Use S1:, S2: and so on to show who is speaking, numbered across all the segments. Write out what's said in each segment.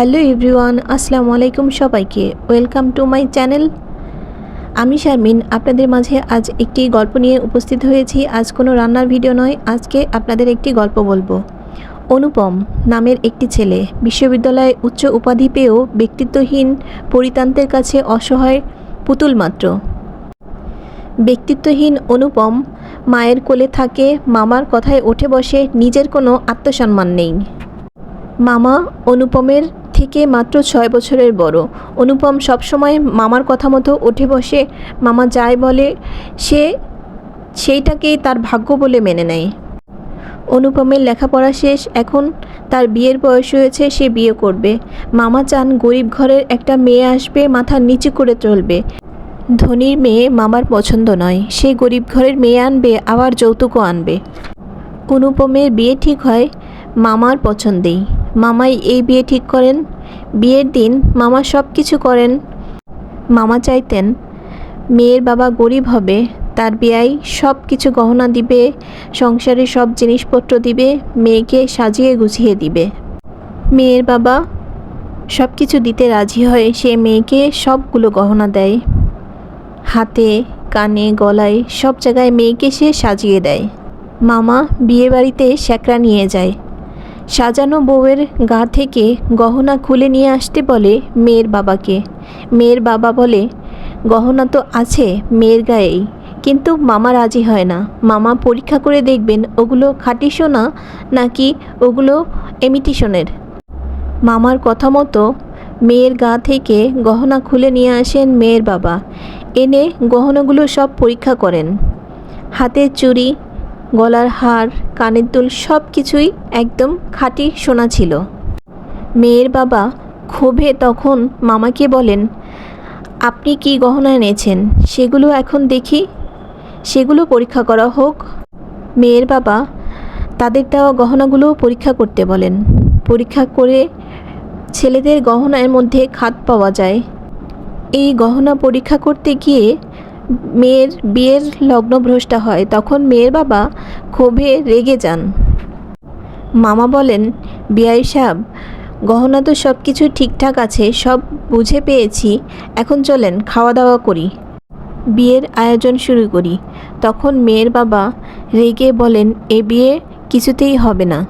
S1: Hello everyone, আসসালামু আলাইকুম সবাইকে। Welcome to my channel. আমি শারমিন, আপনাদের মাঝে আজ একটি গল্প নিয়ে উপস্থিত হয়েছি। আজ কোনো রান্নার ভিডিও নয়, আজকে আপনাদের একটি গল্প বলব। অনুপম নামের একটি ছেলে বিশ্ববিদ্যালয়ে উচ্চ উপাধি পেয়েও ব্যক্তিত্বহীন পরিতান্তের কাছে অসহায় পুতুল মাত্র। ব্যক্তিত্বহীন অনুপম মায়ের কোলে থাকে, মামার কথায় উঠে বসে, নিজের কোনো আত্মসম্মান নেই। মামা অনুপমের থেকে মাত্র ছয় বছরের বড়। অনুপম সবসময় মামার কথা মতো উঠে বসে, মামা যাই বলে, সে সেইটাকেই তার ভাগ্য বলে মেনে নেয়। অনুপমের লেখাপড়া শেষ, এখন তার বিয়ের বয়স হয়েছে, সে বিয়ে করবে। মামা চান গরিব ঘরের একটা মেয়ে আসবে, মাথা নিচু করে চলবে। ধনীর মেয়ে মামার পছন্দ নয়, সে গরিব ঘরের মেয়ে আনবে, আবার যৌতুকও আনবে। অনুপমের বিয়ে ঠিক হয় মামার পছন্দেই। মামাই এই বিয়ে ঠিক করেন। বিয়ের দিন মামা সব কিছু করেন। মামা চাইতেন, মেয়ের বাবা গরিব হবে, তার বিয়ায় সব কিছু গহনা দিবে, সংসারে সব জিনিসপত্র দিবে, মেয়েকে সাজিয়ে গুছিয়ে দিবে। মেয়ের বাবা সব কিছু দিতে রাজি হয়, সে মেয়েকে সবগুলো গহনা দেয়। হাতে, কানে, গলায় সব জায়গায় মেয়েকে সে সাজিয়ে দেয়। মামা বিয়েবাড়িতে স্যাকরা নিয়ে যায়। সাজানো বউয়ের গা থেকে গহনা খুলে নিয়ে আসতে বলে মেয়ের বাবাকে। মেয়ের বাবা বলে, গহনা তো আছে মেয়ের গায়েই, কিন্তু মামা রাজি হয় না। মামা পরীক্ষা করে দেখবেন, ওগুলো খাঁটি সোনা নাকি ওগুলো এমিটিশনের? মামার কথা মতো মেয়ের গা থেকে গহনা খুলে নিয়ে আসেন মেয়ের বাবা। এনে গহনাগুলো সব পরীক্ষা করেন। হাতের চুড়ি গলার হার, কানের দুল সব কিছুই একদম খাঁটি সোনা ছিল। মেয়ের বাবা ক্ষোভে তখন মামাকে বলেন, আপনি কি গহনা এনেছেন? সেগুলো এখন দেখি, সেগুলো পরীক্ষা করা হোক। মেয়ের বাবা তাদের দেওয়া গহনাগুলো পরীক্ষা করতে বলেন। পরীক্ষা করে ছেলেদের গহনার মধ্যে খাত পাওয়া যায়। এই গহনা পরীক্ষা করতে গিয়ে মেয়ের বিয়ের লগ্নভ্রষ্টা হয়, তখন মেয়ের বাবা ক্ষোভে রেগে যান। মামা বলেন বিয়াই সাহেব, গহনা তো সব কিছু ঠিকঠাক আছে, সব বুঝে পেয়েছি, এখন চলেন খাওয়া দাওয়া করি। বিয়ের আয়োজন শুরু করি। তখন মেয়ের বাবা রেগে বলেন, এ বিয়ে কিছুতেই হবে না।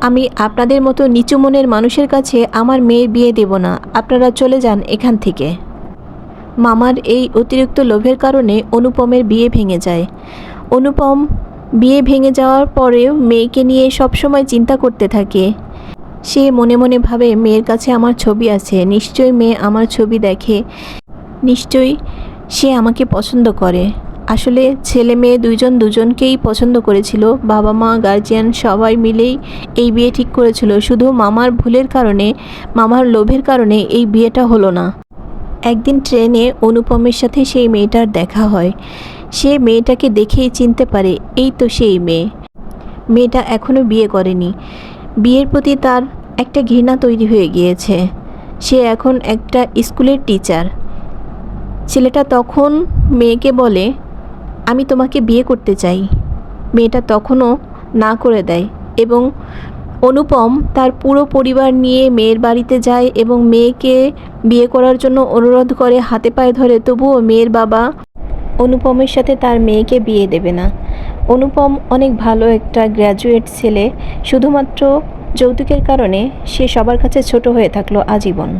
S1: আমি আপনাদের মতো নিচু মনের মানুষের কাছে আমার মেয়ের বিয়ে দেব না। আপনারা চলে যান এখান থেকে। মামার এই অতিরিক্ত লোভের কারণে অনুপমের বিয়ে ভেঙে যায়। অনুপম বিয়ে ভেঙে যাওয়ার পরেও মেয়েকে নিয়ে সবসময় চিন্তা করতে থাকে। সে মনে মনে ভাবে, মেয়ের কাছে আমার ছবি আছে, নিশ্চয়ই মেয়ে আমার ছবি দেখে, নিশ্চয়ই সে আমাকে পছন্দ করে। আসলে ছেলে মেয়ে দুইজন দুজনকেই পছন্দ করেছিল। বাবা মা গার্জিয়ান সবাই মিলেই এই বিয়ে ঠিক করেছিল। শুধু মামার ভুলের কারণে, মামার লোভের কারণে এই বিয়েটা হলো না। একদিন ট্রেনে অনুপমের সাথে সেই মেয়েটার দেখা হয়। সে মেয়েটাকে দেখেই চিনতে পারে, এই তো সেই মেয়ে। মেয়েটা এখনও বিয়ে করেনি। বিয়ের প্রতি তার একটা ঘৃণা তৈরি হয়ে গিয়েছে। সে এখন একটা স্কুলের টিচার। ছেলেটা তখন মেয়েকে বলে, আমি তোমাকে বিয়ে করতে চাই। মেয়েটা তখনও না করে দেয় এবং অনুপম তার পুরো পরিবার নিয়ে মেয়ের বাড়িতে যায় এবং মেয়েকে বিয়ে করার জন্য অনুরোধ করে হাতে পায়ে ধরে, তবুও মেয়ের বাবা অনুপমের সাথে তার মেয়েকে বিয়ে দেবে না। অনুপম অনেক ভালো একটা গ্র্যাজুয়েট ছেলে, শুধুমাত্র যৌতুকের কারণে সে সবার কাছে ছোট হয়ে থাকল আজীবন।